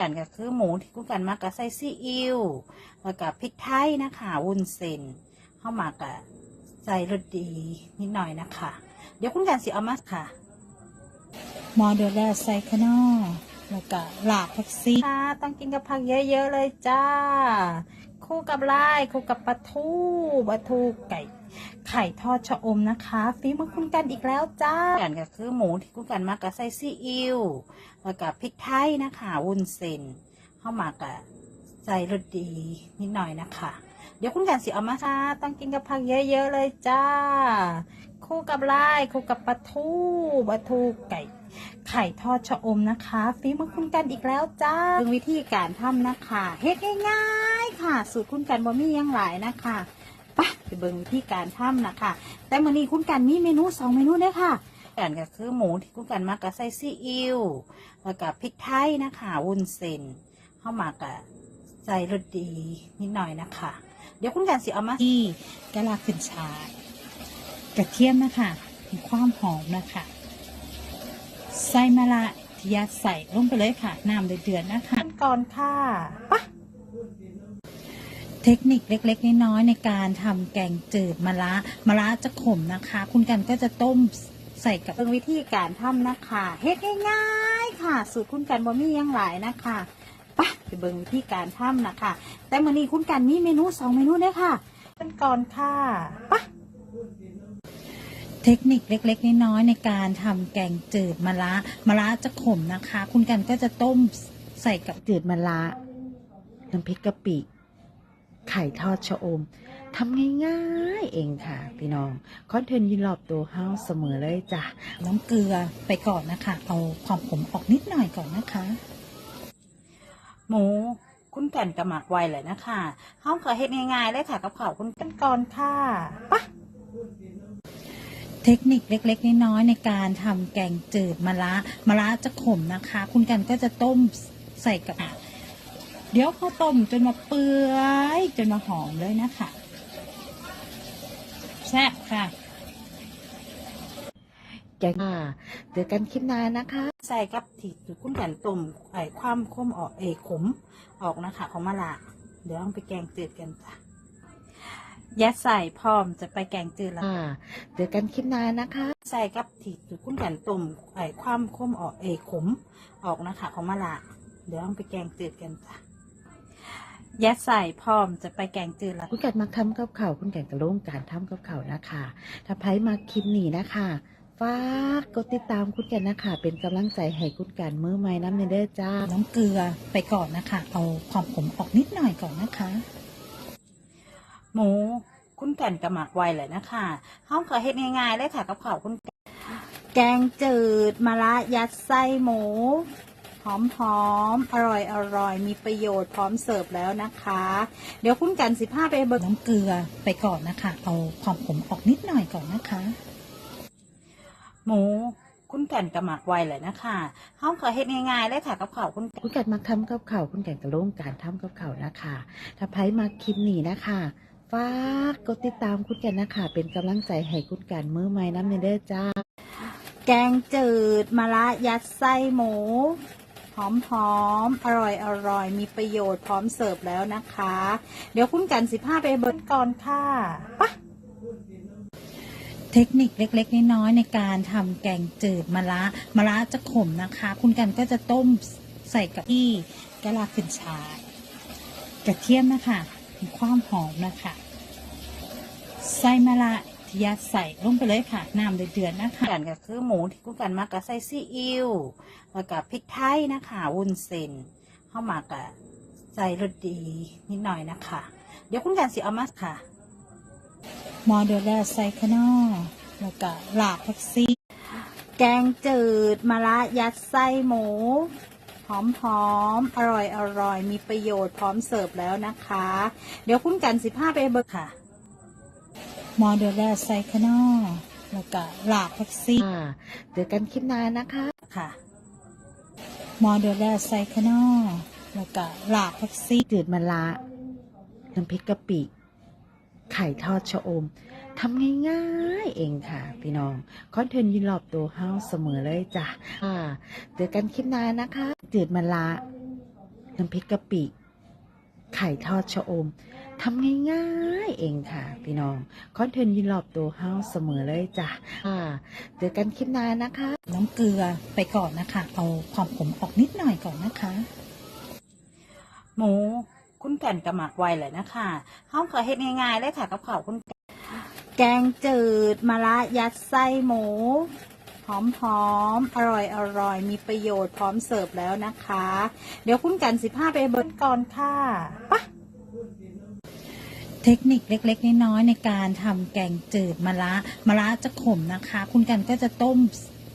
กันก็คือหมูที่กุ้งกันมากกับใส่ซีอิ๊วแล้วก็พริกไทยนะคะวุ้นเส้นเข้ามากับใส่รสดีนิดหน่อยนะคะ เดี๋ยวคุณกันสิเอามาค่ะหมอเดือดแล้วใส่ขนอแล้วก็ลาบผักซีค่ะต้องกินกับผักเยอะๆเลยจ้า คู่กับลายคู่กับปลาทูปลาทูไก่ไข่ทอดชะอมนะคะฝีมือคุณกันอีกแล้วจ้ากันก็คือหมูที่คุณกันมากับใส่ซีอิ๊วแล้วก็พริกไทยนะคะวุ้นเส้นเข้ามากับใส่รสดีนิดหน่อยนะคะ เดี๋ยวคุณกันสิเอามาค่ะต้องกินกับผักเยอะๆเลยจ้า คู่กับลายคู่กับปลาทูปลาทูไก่ไข่ทอดชะอมนะคะฝีมือคุณกันอีกแล้วจ้าเรื่องวิธีการทำนะคะเฮ็ดง่าย ค่ะ สูตรคุณกันบ่มีหยังหลายนะคะไปไปเบิ่งวิธีการทำนะคะ แต่มื้อนี้คุณกันมีเมนูสองเมนูเด้อค่ะกันก็คือหมูที่คุณกันมากับใส่ซีอิ๊วแล้วก็พริกไทยนะคะวุ้นเส้นเข้ามากับใส่รสดีนิดหน่อยนะคะ เดี๋ยวคุณกันสิเอามาที่กะลาขึ้นชายกระเทียมนะคะมีความหอมนะคะใส่มะละที่ยัดใส่ลงไปเลยค่ะน้ำเดือดๆนะคะขั้นก่อนค่ะไปะ เทคนิคเล็กๆน้อยๆในการทำแกงจืดมะระมะระจะขมนะคะ คุณกันก็จะต้มใส่กับเบิ่งวิธีการทำนะคะเฮ็ดง่ายๆค่ะ สูตรคุณกันบ่มียังหลายนะคะไปไปเบิ่งวิธีการทำนะคะ แต่มื้อนี้คุณกันมีเมนูสองเมนูเด้ค่ะขั้นก่อนค่ะไปะเทคนิคเล็กๆน้อยๆในการทำแกงจืดมะระมะระจะขมนะคะ คุณกันก็จะต้มใส่กับจืดมะระน้ำพริกกะปิ ไข่ทอดชะอมทำง่ายๆเองค่ะ พี่น้องคอนเทนต์ยินรอบตัวเฮาเสมอเลยจ้ะน้ำเกลือไปก่อนนะคะ เอาความขมออกนิดหน่อยก่อนนะคะ หมูคุณกันกระหมักไวเลยนะคะเฮาก็เฮ็ดง่ายๆเลยค่ะกับข้าวคุณกันก่อนค่ะปะเทคนิคเล็ก ๆ น้อยๆในการทำแกงจืดมะระมะระจะขมนะคะ คุณกันก็จะต้มใส่กับ เดี๋ยวพอต้มจนมาเปื่อย นมาหอมเลยนะคะแซ่บค่ะแกงค่ะเจอกันคลิปหน้านะคะ ใส่กับที่คุณกันต้มไอ้ความคมออกเอยขมออกนะคะ ของมะละเดี๋ยวเอาไปแกงจืดกันจ้ะยัดใส่พร้อมจะไปแกงจืดแล้วค่ะเจอกันคลิปหน้านะคะ ใส่กับที่คุณกันต้มไอ้ความคมออกเอยขมออกนะคะ ของมะละเดี๋ยวเอาไปแกงจืดกันจ้ะ ยัดใส่พร้อมจะไปแกงจืดแล้ว คุณกันมาทำกับข่าวคุณกันกระโล่งการทำกับข่าวนะคะ ถ้าไพ่มาคลิปนี้นะคะฝากกดติดตามคุณกันนะคะ เป็นกำลังใจให้คุณกันมือใหม่น้ำในเด้อจ้า น้ำเกลือไปก่อนนะคะ เอาความขมออกนิดหน่อยก่อนนะคะ หมูคุณกันกระหมักไว้เลยนะคะเฮาก็เฮ็ดง่ายๆเลยค่ะกับข้าวคุณกันแกงจืดมะระยัดไส้หมู หอมหอมๆอร่อยอร่อยมีประโยชน์พร้อมเสิร์ฟแล้วนะคะ เดี๋ยวคุณกันสิพาไปเบิกน้ำเกลือไปก่อนนะคะ เอาความขมออกนิดหน่อยก่อนนะคะ หมูคุณกันกระหมักไว้เลยนะคะเฮาก็เฮ็ดง่ายๆเลยค่ะกับข้าวคุณกันคุณกันมาทำกับข่าวคุณกันกระโล่งการทำกับข่าวนะคะถ้าไพ่มาคลิปนี้นะคะฝากกดติดตามคุณกันนะคะ เป็นกำลังใจให้คุณกันมือใหม่น้ำในเด้อจ้า แกงจืดมะระยัดไส้หมู หอมหอมๆอร่อยอร่อยมีประโยชน์พร้อมเสิร์ฟแล้วนะคะ เดี๋ยวคุณกันสิพาไปเบิกก่อนค่ะไปะเทคนิคเล็ก ๆ น้อยๆในการทำแกงจืดมะระมะระจะขมนะคะ คุณกันก็จะต้มใส่กับที่กะลาขึ้นชายกระเทียมนะคะมีความหอมนะคะใส่มะละ ที่ยัดใส่ลงไปเลยค่ะน้ำเดือดๆนะคะกันก็คือหมูที่คุณกันมากับใส่ซีอิ๊วแล้วก็พริกไทยนะคะวุ้นเส้นเข้ามากับใส่รสดีนิดหน่อยนะคะ เดี๋ยวคุณกันสิเอามาค่ะหมอเดือดแล้วใส่ขนอแล้วก็ลาบผักซีแกงจืดมะระยัดไส้หมูหอมหอมๆอร่อยอร่อยมีประโยชน์พร้อมเสิร์ฟแล้วนะคะ เดี๋ยวคุณกันสิพาไปเบิกค่ะห มอเดือดแล้วใส่ขนอแล้วก็ลาบผักซีค่ะเจอกันคลิปหน้านะคะค่ะหมอเดือดแล้วใส่ขนอแล้วก็ลาบผักซีจืดมะระน้ำพริกกะปิ ไข่ทอดชะอมทำง่ายๆเองค่ะ พี่น้อง คอนเทนต์อยินรอบตัวเฮาเสมอเลยจ้ะค่ะเจอกันคลิปหน้านะคะ จืดมะระน้ำพริกกะปิ ไข่ทอดชะอมทำง่ายๆเองค่ะ พี่น้อง คอนเทนต์ยินรอบตัวเฮาเสมอเลยจ้ะอ่าเจอกันคลิปหน้านะคะ น้ำเกลือไปก่อนนะคะ เอาความขมออกนิดหน่อยก่อนนะคะ หมูคุณแกันกับหมักไวเลยนะคะเฮาเคยเฮ็ดง่ายๆเลยค่ะกับข้าวคุณแกงจืดมะระยัดไส้หมู อมหอมๆอร่อยอร่อยมีประโยชน์พร้อมเสิร์ฟแล้วนะคะ เดี๋ยวคุณกันสิพาไปเบิร์นก่อนค่ะปะเทคนิคเล็ก ๆ น้อยๆในการทำแกงจืดมะระมะระจะขมนะคะ คุณกันก็จะต้ม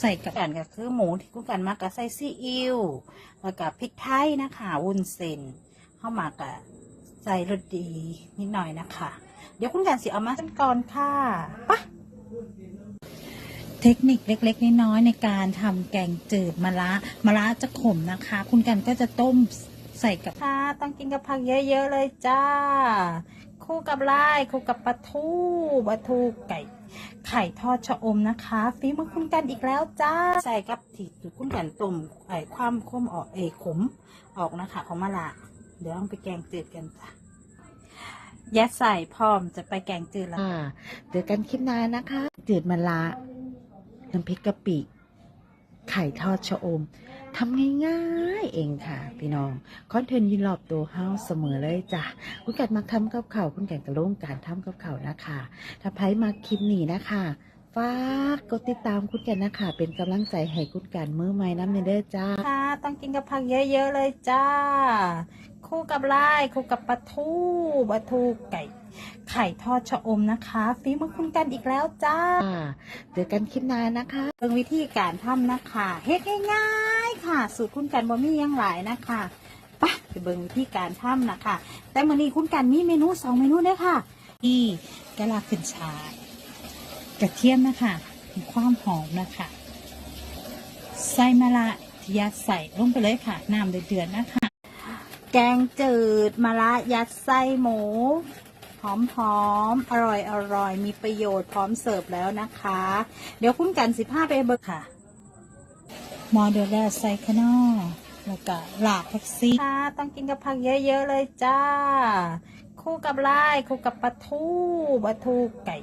ใส่กับกันก็คือหมูที่คุณกันมักกับใส่ซีอิ๊วแล้วก็พริกไทยนะคะวุ้นเส้นเข้ามากับใส่รสดีนิดหน่อยนะคะ เดี๋ยวคุณกันสิเอามากันก่อนค่ะปะ เทคนิคเล็กๆน้อยๆในการทำแกงจืดมะระมะระจะขมนะคะ คุณกันก็จะต้มใส่กับค่ะต้องกินกับผักเยอะๆเลยจ้า คู่กับลายคู่กับปลาทูปลาทูไก่ไข่ทอดชะอมนะคะฝีมือคุณกันอีกแล้วจ้า ใส่กับที่คุณกันต้มไอ้ความคมออกเอยขมออกนะคะ ของมะละเดี๋ยวต้องไปแกงจืดกันจ้ะยัดใส่พร้อมจะไปแกงจืดแล้วอ่าเจอกันคลิปหน้านะคะ จืดมะละ น้ำพริกกะปิไข่ทอดชะอมทำง่ายๆเองค่ะ พี่น้อง คอนเทนต์ยินรอบตัวเฮาเสมอเลยจ้ะคุณกัดมักทำกับข่าวคุณแก่งกระโล่งการทำกับข่าวนะคะ ถ้าไพ่มาคลิปนี้นะคะฝากกดติดตามคุณกันนะคะ เป็นกำลังใจให้คุณกันมือใหม่น้ำเนเด้อจ้าค่ะต้องกินกับผักเยอะๆเลยจ้า คู่กับลายคู่กับปลาทูปลาทูไก่ ไข่ทอดชะอมนะคะฝีมือคุณกันอีกแล้วจ้าอ่าเจอกันคลิปหน้านะคะเบิ่งวิธีการทำนะคะเฮ็ดง่ายๆค่ะ สูตรคุณกันบ่มีหยังหลายนะคะไปไปเบิ่งวิธีการทำนะคะ แต่มื้อนี้คุณกันมีเมนูสองเมนูเด้อค่ะที่กะลาขึ้นชายกระเทียมนะคะมีความหอมนะคะใส่มะระที่ยัดใส่ลงไปเลยค่ะน้ำเดือดๆนะคะ แกงจืดมะระยัดไส้หมู หอมหอมๆอร่อยอร่อยมีประโยชน์พร้อมเสิร์ฟแล้วนะคะ เดี๋ยวคุณกันสิพาไปเบิ่งค่ะหมอเดือดแล้วใส่ขนอแล้วก็หลากแท็กซี่ค่ะต้องกินกับผักเยอะๆเลยจ้า คู่กับลายคู่กับปลาทูปลาทูไก่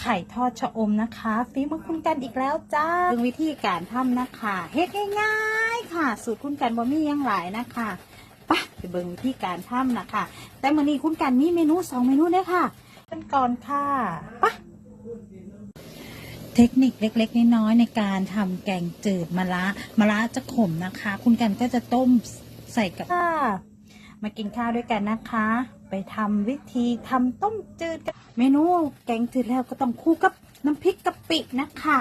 ไข่ทอดชะอมนะคะฝีมือคุณกันอีกแล้วจ้าเบิ่งวิธีการทำนะคะ เฮ็ดง่าย ๆ ค่ะ สูตรคุณกันบ่มีหยังหลายนะคะ ไปไปเบิ่งวิธีการทำนะคะ แต่มื้อนี้คุณกันมีเมนูสองเมนูเด้อค่ะกันก่อนค่ะไปเทคนิคเล็กๆ น้อยๆในการทำแกงจืดมะระมะระจะขมนะคะ คุณกันก็จะต้มใส่กับค่ะมากินข้าวด้วยกันนะคะ ไปทำวิธีทำต้มจืดกันเมนูแกงจืดแล้วก็ต้องคู่กับน้ำพริกกะปินะคะ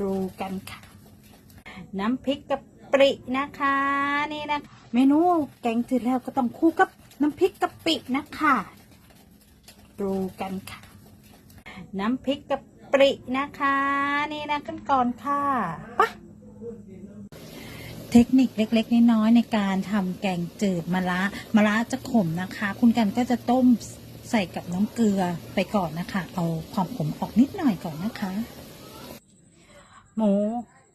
ดูกันค่ะ น้ำพริกกะ ปรินะคะนี่นะ เมนูแกงจืดแล้วก็ต้องคู่กับน้ำพริกกะปินะคะดูกันค่ะ น้ำพริกกะปินะคะ นี่นะกันก่อนค่ะปะเทคนิคเล็กๆน้อยๆในการทำแกงจืดมะระมะระจะขมนะคะ คุณกันก็จะต้มใส่กับน้ำเกลือไปก่อนนะคะ เอาความขมออกนิดหน่อยก่อนนะคะ หมู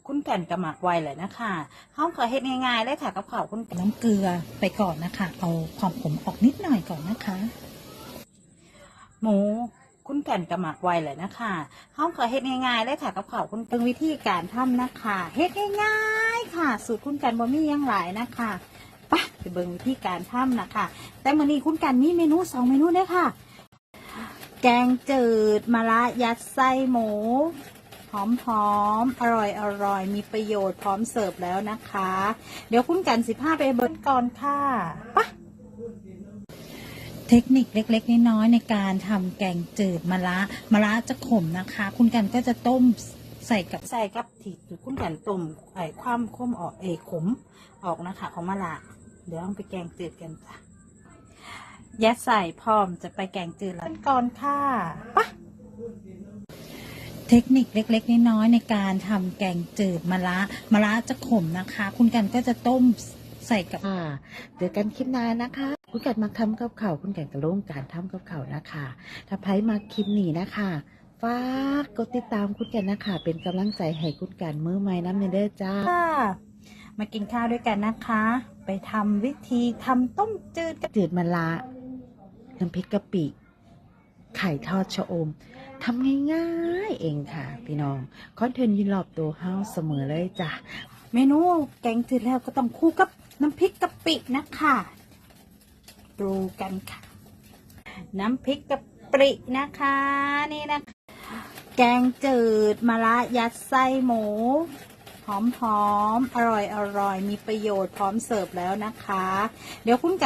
คุณกันกับหมักไวเลยนะคะเฮาเคยเฮ็ดง่ายๆเลยค่ะกับข้าวคุณกันน้ำเกลือไปก่อนนะคะ เอาความขมออกนิดหน่อยก่อนนะคะ หมูคุณกันกับหมักไวเลยนะคะเฮาเคยเฮ็ดง่ายๆเลยค่ะกับข้าวคุณเป็นวิธีการทำนะคะเฮ็ดง่ายๆ ค่ะ สูตรคุณกันบ่มีหยังหลายนะคะไปไปเบิ่งวิธีการทำนะคะ แต่มื้อนี้คุณกันมีเมนูสองเมนูเด้อค่ะ แกงจืดมะระยัดไส้หมูห อมหอมๆอร่อยอร่อยมีประโยชน์พร้อมเสิร์ฟแล้วนะคะ เดี๋ยวคุณกันสิพาไปเบิ่งก่อนค่ะไปเทคนิคเล็ก ๆ น้อยๆในการทำแกงจืดมะระมะระจะขมนะคะ คุณกันก็จะต้มใส่กับใส่กับที่คุณกันต้มไอ้ความคมออกเอขมออกนะคะ ของมะละเดี๋ยวต้องไปแกงจืดกันจ้ะยัดใส่พร้อมจะไปแกงจืดแล้วก่อนค่ะปะ เทคนิคเล็กๆน้อยๆในการทำแกงจืดมะระมะระจะขมนะคะ คุณกันก็จะต้มใส่กับอ่าเจอกันคลิปหน้านะคะ คุณกัดมักทำกับข่าวคุณแก่งกระโล่งการทำกับข่าวนะคะถ้าไพ่มาคลิปนี้นะคะฝากกดติดตามคุณกันนะคะ เป็นกำลังใจให้คุณกันมือใหม่น้ำเนเด้อจ้า ค่ะมากินข้าวด้วยกันนะคะ ไปทำวิธีทำต้มจืดกัน จืดมะระน้ำพริกกะปิ ไข่ทอดชะอม ทำง่ายๆเองค่ะ พี่น้อง คอนเทนต์ยืนรอบตัวเฮาเสมอเลยจ้ะ เมนูแกงจืดแล้วก็ต้องคู่กับน้ำพริกกะปินะคะ ดูกันค่ะ น้ำพริกกะปินะคะ นี่นะ แกงจืดมะระยัดไส้หมู หอมๆอร่อยอร่อยๆมีประโยชน์พร้อมเสิร์ฟแล้วนะคะ เดี๋ยวคุณกัน